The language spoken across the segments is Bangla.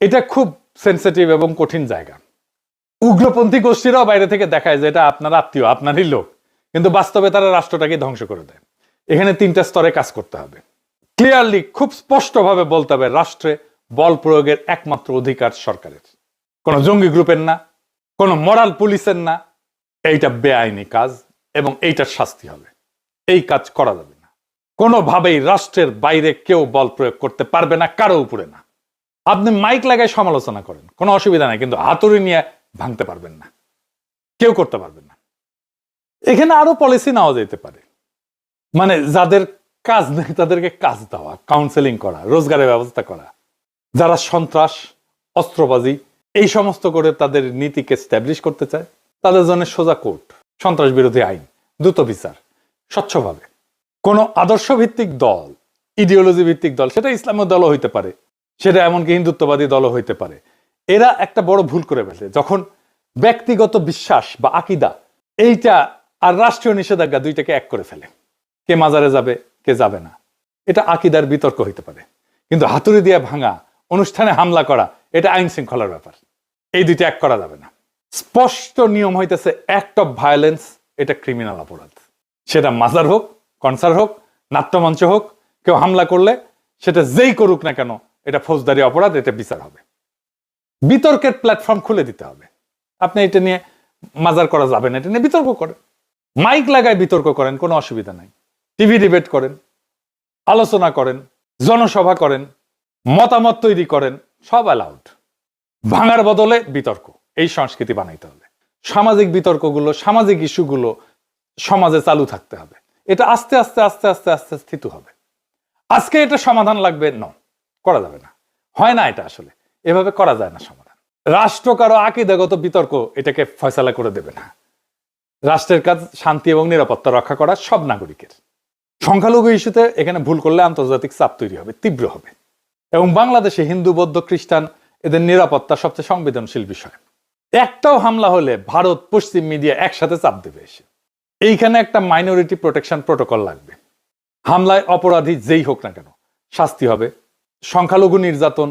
এটা খুব সেন্সিটিভ এবং কঠিন জায়গা। উগ্রপন্থী গোষ্ঠীরাও বাইরে থেকে দেখায় যে এটা আপনার আত্মীয়, আপনারই লোক। কিন্তু বাস্তবে তারা রাষ্ট্রটাকে ধ্বংস করে দেয়। এখানে তিনটা স্তরে কাজ করতে হবে। ক্লিয়ারলি খুব স্পষ্টভাবে বলতে হবে, রাষ্ট্রে বল প্রয়োগের একমাত্র অধিকার সরকারের। কোনো জঙ্গি গ্রুপের না, কোনো মরাল পুলিশের না। এইটা বেআইনি কাজ এবং এইটার শাস্তি হবে। এই কাজ করা যাবে না। কোনোভাবেই রাষ্ট্রের বাইরে কেউ বল প্রয়োগ করতে পারবে না, কারও উপরে না। আপনি মাইক লাগায় সমালোচনা করেন। কোনো অসুবিধা নাই, কিন্তু হাতুড়ি নিয়ে ভাঙতে পারবেন না। কেউ করতে পারবেন না। এখানে আরও পলিসি নেওয়া যেতে পারে। মানে যাদের কাজ নেই, তাদেরকে কাজ দেওয়া কাউন্সেলিং করা, রোজগারের ব্যবস্থা করা। যারা সন্ত্রাস, অস্ত্রবাজি, এই সমস্ত করে তাদের নীতিকে স্ট্যাবলিশ করতে চায়, তাদের জন্য সোজা কোর্ট, সন্ত্রাস বিরোধী আইন, দ্রুত বিচার, স্বচ্ছভাবে। কোনো আদর্শ ভিত্তিক দল ইডিওলজি ভিত্তিক দল, সেটা ইসলামের দলও হইতে পারে। সেটা এমনকি হিন্দুত্ববাদী দলও হইতে পারে। এরা একটা বড় ভুল করে ফেলে যখন ব্যক্তিগত বিশ্বাস বা আকিদা, এইটা আর রাষ্ট্রীয় নিষেধাজ্ঞা দুইটাকে এক করে ফেলে। কে মাজারে যাবে, কে যাবে না। এটা আকিদার বিতর্ক হইতে পারে। কিন্তু হাতুড়ি দিয়ে ভাঙা, অনুষ্ঠানে হামলা করা, এটা আইন শৃঙ্খলার ব্যাপার। এই দুইটা এক করা যাবে না। স্পষ্ট নিয়ম হইতেছে অ্যাক্ট অফ ভায়োলেন্স এটা ক্রিমিনাল অপরাধ। সেটা মাজার হোক কনসার্ট হোক, নাট্যমঞ্চ হোক, কেউ হামলা করলে সেটা যেই করুক না কেন এটা ফৌজদারি অপরাধ, এটা বিচার হবে। বিতর্কের প্ল্যাটফর্ম খুলে দিতে হবে। আপনি এটা নিয়ে মাজার করা যাবে না, এটা নিয়ে বিতর্ক করেন। মাইক লাগায় বিতর্ক করেন, কোনো অসুবিধা নাই। টিভি ডিবেট করেন, আলোচনা করেন, জনসভা করেন, মতামত তৈরি করেন, সব অ্যালাউড ভাঙার বদলে বিতর্ক, এই সংস্কৃতি বানাইতে হবে। সামাজিক বিতর্কগুলো, সামাজিক ইস্যুগুলো সমাজে চালু থাকতে হবে। এটা আস্তে আস্তে আস্তে আস্তে আস্তে স্থিত হবে। আজকে এটা সমাধান লাগবে? ন করা যাবে না। হয় না এটা আসলে। এভাবে করা যায় না সমাধান। রাষ্ট্র কারও আকিদাগত বিতর্ক এটাকে ফয়সালা করে দেবে না। রাষ্ট্রের কাজ শান্তি এবং নিরাপত্তা রক্ষা করা সব নাগরিকের। সংখ্যালঘু ইস্যুতে এখানে ভুল করলে আন্তর্জাতিক চাপ তৈরি হবে, তীব্র হবে। এবং বাংলাদেশে হিন্দু, বৌদ্ধ, খ্রিস্টান এদের নিরাপত্তা সবচেয়ে সংবেদনশীল বিষয়। একটাও হামলা হলে ভারত, পশ্চিম মিডিয়া একসাথে চাপ দেবে এসে। এইখানে একটা মাইনরিটি প্রোটেকশন প্রোটোকল লাগবে। হামলায় অপরাধী যেই হোক না কেন, শাস্তি হবে সংখ্যালঘু নির্যাতন,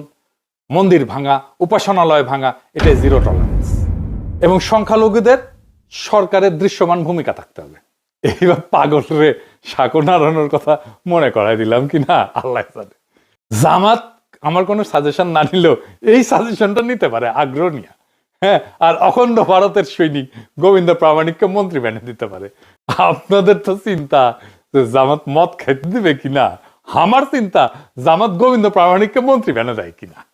মন্দির ভাঙা, উপাসনালয় ভাঙা এটা জিরো টলারেন্স এবং সংখ্যালঘুদের সরকারের দৃশ্যমান ভূমিকা থাকতে হবে। এইবার পাগল রে সাঁকো নাড়ানোর কথা মনে করাই দিলাম কি না? আল্লাহ জামাত আমার কোনো সাজেশন না নিলেও এই সাজেশনটা নিতে পারে, আগ্রহ নিয়ে। হ্যাঁ আর অখণ্ড ভারতের সৈনিক গোবিন্দ প্রামাণিককে মন্ত্রী বানিয়ে দিতে পারে। আপনাদের তো চিন্তা যে জামাত মদ খাইতে দিবে কিনা আমার চিন্তা জামাত গোবিন্দ প্রামাণিককে মন্ত্রী বেনা যায় কিনা?